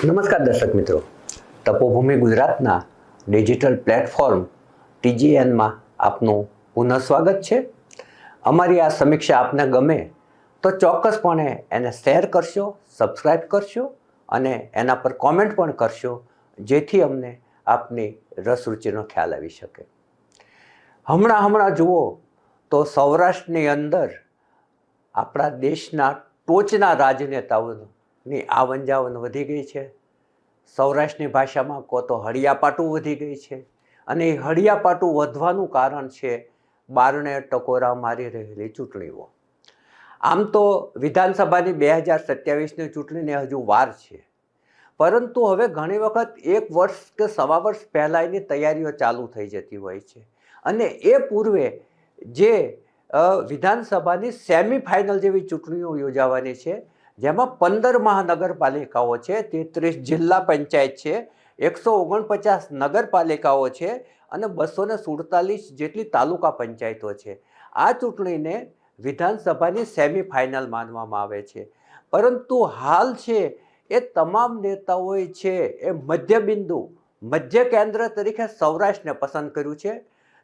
નમસ્કાર દર્શક મિત્રો. તપોભૂમિ ગુજરાતના ડિજિટલ પ્લેટફોર્મ ટીજીએનમાં આપનું પુનઃ સ્વાગત છે. અમારી આ સમીક્ષા આપને ગમે તો ચોક્કસપણે એને શેર કરશો સબસ્ક્રાઈબ કરશો અને એના પર કોમેન્ટ પણ કરશો, જેથી અમને આપની રસરૂચિનો ખ્યાલ આવી શકે. હમણાં હમણાં જુઓ તો સૌરાષ્ટ્રની અંદર આપણા દેશના ટોચના રાજનેતાઓની આવન જાવન વધી ગઈ છે. સૌરાષ્ટ્રની ભાષામાં કહો તો હળિયાપાટું વધી ગઈ છે. અને એ હળિયાપાટું વધવાનું કારણ છે બારણે ટકોરા મારી રહેલી ચૂંટણીઓ. આમ તો વિધાનસભાની બે હજાર સત્યાવીસની ચૂંટણીને હજુ વાર છે. પરંતુ હવે ઘણી વખત એક વર્ષ કે સવા વર્ષ પહેલાં એની તૈયારીઓ ચાલુ થઈ જતી હોય છે. અને એ પૂર્વે જે વિધાનસભાની સેમી ફાઇનલ જેવી ચૂંટણીઓ યોજાવાની છે જેમાં પંદર મહાનગરપાલિકાઓ છે, તેત્રીસ જિલ્લા પંચાયત છે, એકસો ઓગણપચાસ નગરપાલિકાઓ છે અને બસો ને સુડતાલીસ જેટલી તાલુકા પંચાયતો છે. આ ચૂંટણીને વિધાનસભાની સેમિફાઇનલ માનવામાં આવે છે. પરંતુ હાલ છે એ તમામ નેતાઓએ છે એ મધ્યબિંદુ, મધ્ય કેન્દ્ર તરીકે સૌરાષ્ટ્રને પસંદ કર્યું છે.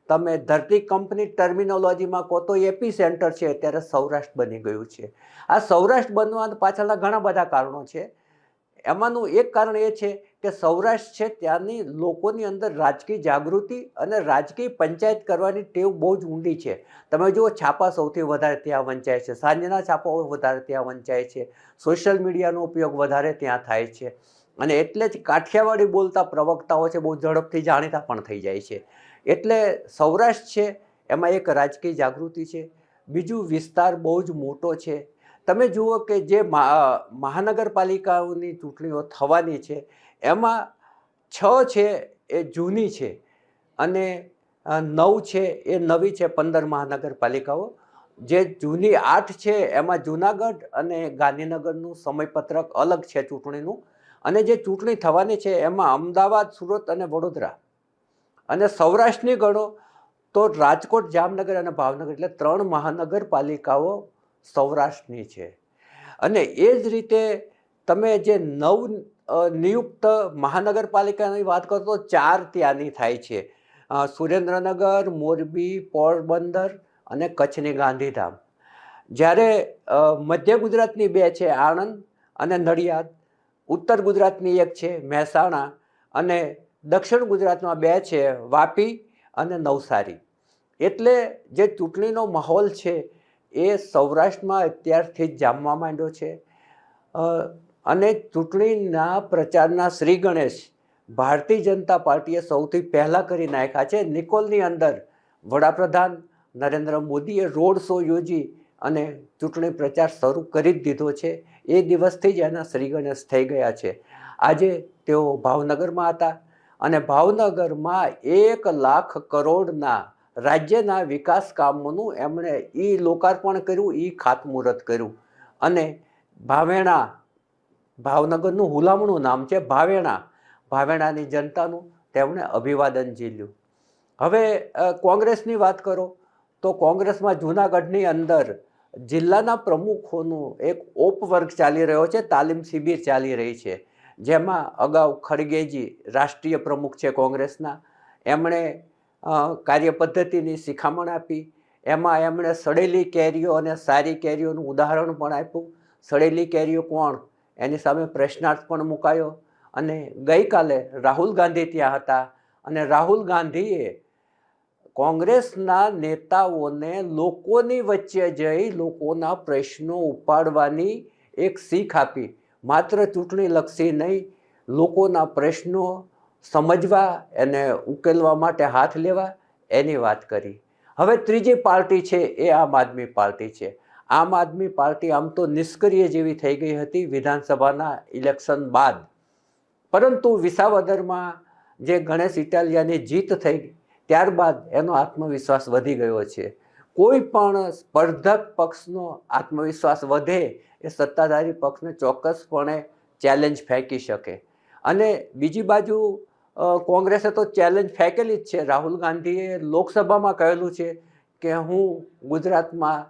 તમે ધરતી કંપની ટર્મિનોલોજીમાં કહો તો એપી સેન્ટર છે, અત્યારે સૌરાષ્ટ્ર બની ગયું છે. આ સૌરાષ્ટ્ર બનવા પાછળના ઘણા બધા કારણો છે. એમાંનું એક કારણ એ છે કે સૌરાષ્ટ્ર છે ત્યાંની લોકોની અંદર રાજકીય જાગૃતિ અને રાજકીય પંચાયત કરવાની ટેવ બહુ જ ઊંડી છે. તમે જુઓ છાપા સૌથી વધારે ત્યાં વંચાય છે, સાંજના છાપાઓ વધારે ત્યાં વંચાય છે, સોશિયલ મીડિયાનો ઉપયોગ વધારે ત્યાં થાય છે. અને એટલે જ કાઠિયાવાડી બોલતા પ્રવક્તાઓ છે બહુ ઝડપથી જાણીતા પણ થઈ જાય છે. એટલે સૌરાષ્ટ્ર છે, એમાં એક રાજકીય જાગૃતિ છે. બીજું વિસ્તાર બહુ જ મોટો છે. તમે જુઓ કે જે મહાનગરપાલિકાઓની ચૂંટણીઓ થવાની છે, એમાં છ છે એ જૂની છે અને નવ છે એ નવી છે પંદર મહાનગરપાલિકાઓ. જે જૂની આઠ છે એમાં જૂનાગઢ અને ગાંધીનગરનું સમયપત્રક અલગ છે ચૂંટણીનું. અને જે ચૂંટણી થવાની છે એમાં અમદાવાદ, સુરત અને વડોદરા. અને સૌરાષ્ટ્રની ગણો તો રાજકોટ, જામનગર અને ભાવનગર એટલે ત્રણ મહાનગરપાલિકાઓ સૌરાષ્ટ્રની છે. અને એ જ રીતે તમે જે નવ નિયુક્ત મહાનગરપાલિકાની વાત કરો તો ચાર ત્યાંની થાય છે. સુરેન્દ્રનગર, મોરબી, પોરબંદર અને કચ્છની ગાંધીધામ. જ્યારે મધ્ય ગુજરાતની બે છે આણંદ અને નડિયાદ. ઉત્તર ગુજરાતની એક છે મહેસાણા અને દક્ષિણ ગુજરાતમાં બે છે, વાપી અને નવસારી. એટલે જે ચૂંટણીનો માહોલ છે, એ સૌરાષ્ટ્રમાં અત્યારથી જ જામવા માંડ્યો છે. અને ચૂંટણીના પ્રચારના શ્રી ગણેશ ભારતીય જનતા પાર્ટીએ સૌથી પહેલાં કરી નાખ્યા છે. નિકોલની અંદર વડાપ્રધાન નરેન્દ્ર મોદીએ રોડ શો યોજી અને ચૂંટણી પ્રચાર શરૂ કરી જ દીધો છે. એ દિવસથી જ એના શ્રી ગણેશ થઈ ગયા છે. આજે તેઓ ભાવનગરમાં હતા. અને ભાવનગરમાં એક લાખ કરોડના રાજ્યના વિકાસ કામોનું એમણે એ લોકાર્પણ કર્યું એ ખાતમુહૂર્ત કર્યું. અને ભાવેણા, ભાવનગરનું હુલામણું નામ છે ભાવેણા. ભાવેણાની જનતાનું તેમણે અભિવાદન ઝીલ્યું. હવે કોંગ્રેસની વાત કરો, તો કોંગ્રેસમાં જૂનાગઢની અંદર જિલ્લાના પ્રમુખોનું એક ઓપ વર્ગ ચાલી રહ્યો છે, તાલીમ શિબિર ચાલી રહી છે. જેમાં અગાઉ ખડગેજી રાષ્ટ્રીય પ્રમુખ છે કોંગ્રેસના, એમણે કાર્ય કાર્યપદ્ધતિની શિખામણ આપી. એમાં એમણે સડેલી કેરીઓ અને સારી કેરીઓનું ઉદાહરણ પણ આપ્યું. સડેલી કેરીઓ કોણ? એની સામે પ્રશ્નાર્થ પણ મુકાયો. અને ગઈકાલે રાહુલ ગાંધી ત્યાં હતા. અને રાહુલ ગાંધીએ કોંગ્રેસના નેતાઓને લોકોની વચ્ચે જઈ લોકોના પ્રશ્નો ઉપાડવાની એક શીખ આપી. માત્ર ચૂંટણીલક્ષી નહીં, લોકોના પ્રશ્નો સમજવા એને ઉકેલવા માટે હાથ લેવા એની વાત કરી. હવે ત્રીજી પાર્ટી છે એ આમ આદમી પાર્ટી છે. આમ આદમી પાર્ટી આમ તો નિષ્ક્રિય જેવી થઈ ગઈ હતી વિધાનસભાના ઇલેક્શન બાદ. પરંતુ વિસાવદરમાં જે ગણેશ ઇટાલિયાની જીત થઈ, ત્યારબાદ એનો આત્મવિશ્વાસ વધી ગયો છે. કોઈ પણ સ્પર્ધક પક્ષનો આત્મવિશ્વાસ વધે એ સત્તાધારી પક્ષને ચોક્કસપણે ચેલેન્જ ફેંકી શકે. અને બીજી બાજુ કોંગ્રેસે તો ચેલેન્જ ફેંકેલી જ છે. રાહુલ ગાંધીએ લોકસભામાં કહેલું છે કે હું ગુજરાતમાં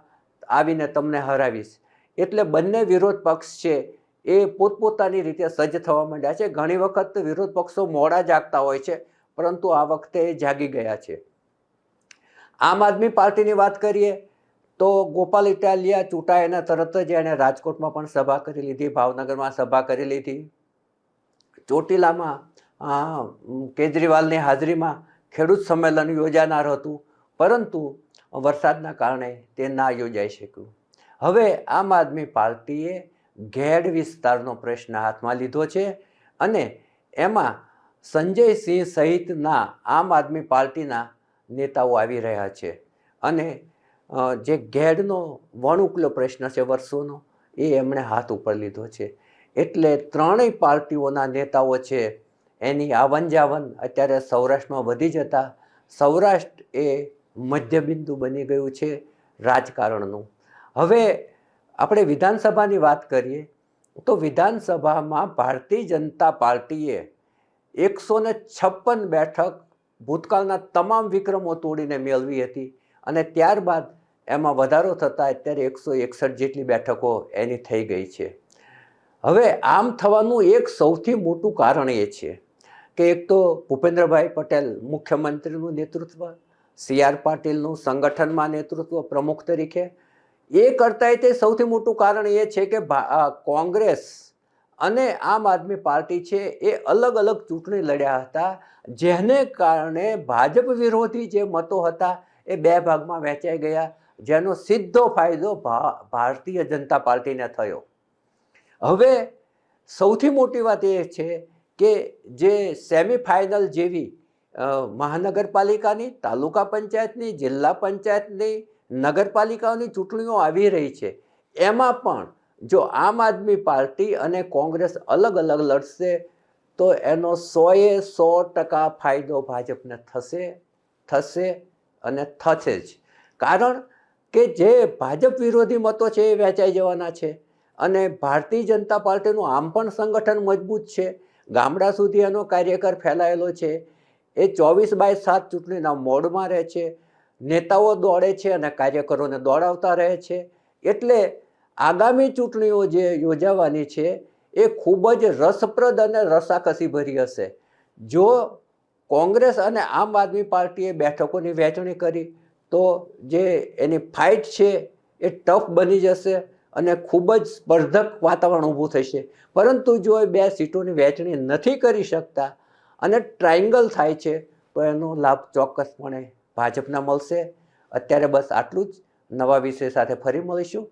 આવીને તમને હરાવીશ. એટલે બંને વિરોધ પક્ષ છે એ પોતપોતાની રીતે સજ્જ થવા માંડ્યા છે. ઘણી વખત વિરોધ પક્ષો મોડા જાગતા હોય છે, પરંતુ આ વખતે જાગી ગયા છે. આમ આદમી પાર્ટીની વાત કરીએ તો ગોપાલ ઇટાલિયા ચૂંટાયાના તરત જ એણે રાજકોટમાં પણ સભા કરી લીધી, ભાવનગરમાં સભા કરી લીધી. ચોટીલામાં કેજરીવાલની હાજરીમાં ખેડૂત સંમેલન યોજાનાર હતું, પરંતુ વરસાદના કારણે તે ના યોજાઈ શક્યું. હવે આમ આદમી પાર્ટીએ ઘેડ વિસ્તારનો પ્રશ્ન હાથમાં લીધો છે અને એમાં સંજય સિંહ સહિતના આમ આદમી પાર્ટીના નેતાઓ આવી રહ્યા છે. અને જે ઘેડનો વણુકલો પ્રશ્ન છે વર્ષોનો, એ એમણે હાથ ઉપર લીધો છે. એટલે ત્રણેય પાર્ટીઓના નેતાઓ છે, એની આવન જાવન અત્યારે સૌરાષ્ટ્રમાં વધી જતા, સૌરાષ્ટ્ર એ મધ્યબિંદુ બની ગયું છે રાજકારણનું. હવે આપણે વિધાનસભાની વાત કરીએ, તો વિધાનસભામાં ભારતીય જનતા પાર્ટીએ એકસો ને છપ્પન બેઠક ભૂતકાળના તમામ વિક્રમો તોડીને મેળવી હતી અને ત્યારબાદ એમાં વધારો થતાં અત્યારે એકસો એકસઠ જેટલી બેઠકો એની થઈ ગઈ છે. હવે આમ થવાનું એક સૌથી મોટું કારણ એ છે કે એક તો ભૂપેન્દ્રભાઈ પટેલ મુખ્યમંત્રીનું નેતૃત્વ, સી આર પાટીલનું સંગઠનમાં નેતૃત્વ પ્રમુખ તરીકે. એ કરતાંય તે સૌથી મોટું કારણ એ છે કે કોંગ્રેસ અને આમ આદમી પાર્ટી છે એ અલગ અલગ ચૂંટણી લડ્યા હતા, જેને કારણે ભાજપ વિરોધી જે મતો હતા એ બે ભાગમાં વહેંચાઈ ગયા, જેનો સીધો ફાયદો ભારતીય જનતા પાર્ટીને થયો. હવે સૌથી મોટી વાત એ છે કે જે સેમિફાઇનલ જેવી મહાનગરપાલિકાની, તાલુકા પંચાયતની, જિલ્લા પંચાયતની, નગરપાલિકાઓની ચૂંટણીઓ આવી રહી છે, એમાં પણ જો આમ આદમી પાર્ટી અને કોંગ્રેસ અલગ અલગ લડશે, તો એનો સોએ સો ટકા ફાયદો ભાજપને થશે થશે અને થશે જ. કારણ કે જે ભાજપ વિરોધી મતો છે એ વહેંચાઈ જવાના છે અને ભારતીય જનતા પાર્ટીનું આમ પણ સંગઠન મજબૂત છે. ગામડા સુધી એનો કાર્યકર ફેલાયેલો છે. એ ચોવીસ બાય સાત ચૂંટણીના મોડમાં રહે છે. નેતાઓ દોડે છે અને કાર્યકરોને દોડાવતા રહે છે. એટલે આગામી ચૂંટણીઓ જે યોજાવાની છે, એ ખૂબ જ રસપ્રદ અને રસાકસી ભરી હશે. જો કોંગ્રેસ અને આમ આદમી પાર્ટીએ બેઠકોની વહેંચણી કરી, તો જે એની ફાઇટ છે, એ ટફ બની જશે અને ખૂબ જ સ્પર્ધક વાતાવરણ ઊભું થશે. પરંતુ જો એ બે સીટોની વહેંચણી નથી કરી શકતા અને ટ્રાયંગલ થાય છે, તો એનો લાભ ચોક્કસપણે ભાજપના મળશે. અત્યારે બસ આટલું જ. નવા વિષય સાથે ફરી મળીશું.